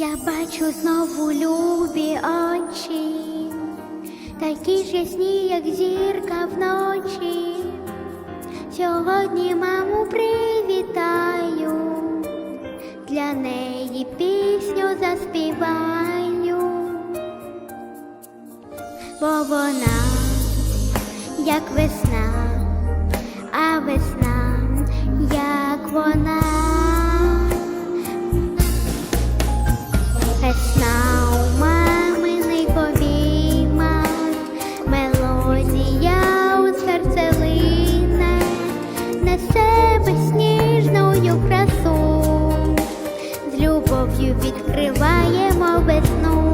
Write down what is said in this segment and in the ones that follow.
Я бачу знову любі очі, такі ж ясні, як зірка вночі. Сьогодні маму привітаю, для неї пісню заспіваю, бо вона, як весна, а весна, як вона. Відкриваємо весну.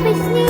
объяснить.